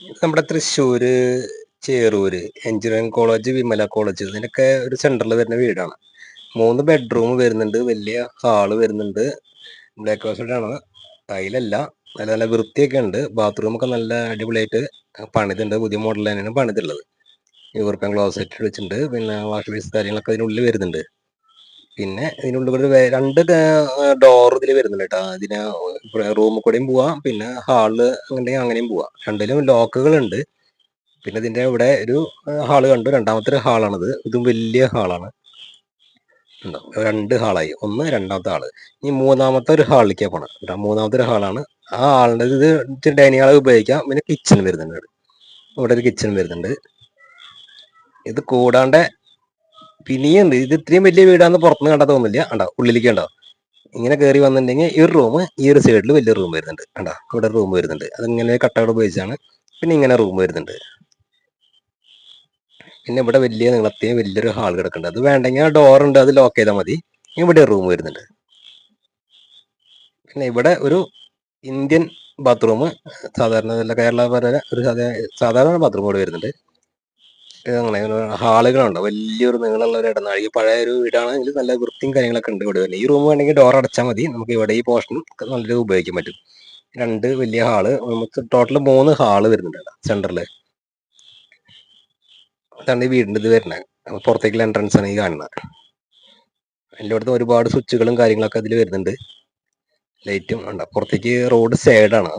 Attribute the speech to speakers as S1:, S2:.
S1: നമ്മുടെ Thrissur Cherur engineering college Vimala college ഇതിനൊക്കെ ഒരു സെന്ററിൽ വരുന്ന വീടാണ്. മൂന്ന് ബെഡ്റൂം വരുന്നുണ്ട് വലിയ ഹാൾ വരുന്നുണ്ട്. ബ്ലാക്ക് ആണ് ടൈലല്ല നല്ല നല്ല വൃത്തിയൊക്കെ ഉണ്ട്. ബാത്റൂം ഒക്കെ നല്ല അടിപൊളിയായിട്ട് പണിതുണ്ട്. പുതിയ മോഡൽ തന്നെയാണ് പണിതുള്ളത്. യൂറോപ്യൻ ക്ലോസറ്റ് വെച്ചിട്ടുണ്ട്. പിന്നെ വാഷ് ബേസ് കാര്യങ്ങളൊക്കെ അതിനുള്ളിൽ വരുന്നുണ്ട്. പിന്നെ ഇതിനുള്ളിൽ കൂടെ രണ്ട് ഡോർ ഇതിൽ വരുന്നുണ്ട് കേട്ടോ. ഇതിന് റൂമിൽ കൂടെയും പോവാം. പിന്നെ ഹാളിൽ അങ്ങനെ അങ്ങനെയും പോവാം. രണ്ടിലും ലോക്കുകൾ ഉണ്ട് പിന്നെ ഇതിന്റെ ഇവിടെ ഒരു ഹാൾ കണ്ടു. രണ്ടാമത്തെ ഒരു ഹാളാണിത് ഇതും വലിയ ഹാളാണ് രണ്ട് ഹാളായി ഒന്ന് രണ്ടാമത്തെ ഹാൾ ഇനി മൂന്നാമത്തെ ഒരു ഹാളിലേക്കാണ് പോണം. കേട്ടോ മൂന്നാമത്തെ ഒരു ഹാളാണ് ആ ഹാളിന്റെ ഇത് ഡൈനിങ് ഹാൾ ഉപയോഗിക്കാം. പിന്നെ കിച്ചൺ വരുന്നുണ്ട്. ഇവിടെ ഒരു കിച്ചൺ വരുന്നുണ്ട്. ഇത് കൂടാണ്ട് പിന്നെയുണ്ട് ഇത് ഇത്രയും വലിയ വീടാന്ന് പുറത്തുനിന്ന് കണ്ടാൽ തോന്നില്ല കണ്ടോ? ഉള്ളിലേക്ക് കണ്ടോ? ഇങ്ങനെ കയറി വന്നിട്ടുണ്ടെങ്കിൽ ഈ ഒരു റൂം ഈ ഒരു സൈഡിൽ വലിയ റൂം വരുന്നുണ്ട്. കണ്ടോ? ഇവിടെ റൂം വരുന്നുണ്ട്. അതിങ്ങനെ കട്ടൗട്ട് ഉപയോഗിച്ചാണ് പിന്നെ ഇങ്ങനെ റൂം വരുന്നുണ്ട്. പിന്നെ ഇവിടെ വലിയ നീളത്തെയും വലിയൊരു ഹാൾ കിടക്കുന്നുണ്ട്. അത് വേണ്ടെങ്കിൽ ഡോർ ഉണ്ട്. അത് ലോക്ക് ചെയ്താൽ മതി. ഇവിടെ റൂം വരുന്നുണ്ട്. പിന്നെ ഇവിടെ ഒരു ഇന്ത്യൻ ബാത്റൂം സാധാരണ കേരള പോലെ ഒരു സാധാരണ ബാത്റൂം ഇവിടെ വരുന്നുണ്ട്. അങ്ങനെ ഹാളുകളുണ്ട്. വലിയൊരു നീളമുള്ള ഒരു ഇടനാഴി. പഴയ ഒരു വീടാണെങ്കിൽ നല്ല വൃത്തിയും കാര്യങ്ങളൊക്കെ ഉണ്ട് ഇവിടെ. ഈ റൂം വേണമെങ്കിൽ ഡോർ അടച്ചാൽ മതി. നമുക്ക് ഇവിടെ ഈ പോർഷൻ നല്ല ഉപയോഗിക്കാൻ പറ്റും. രണ്ട് വലിയ ഹാൾ. നമുക്ക് ടോട്ടൽ മൂന്ന് ഹാൾ വരുന്നുണ്ട് സെന്ററിൽ അതാണ് ഈ വീടിന്റെ ഇത് വരുന്നത് പുറത്തേക്കുള്ള എൻട്രൻസ് ആണ് ഈ കാണുന്നത് എന്റെ അടുത്ത് ഒരുപാട് സ്വിച്ചുകളും കാര്യങ്ങളൊക്കെ അതിൽ വരുന്നുണ്ട്. ലൈറ്റും ഉണ്ട്. പുറത്തേക്ക് റോഡ് സൈഡാണ്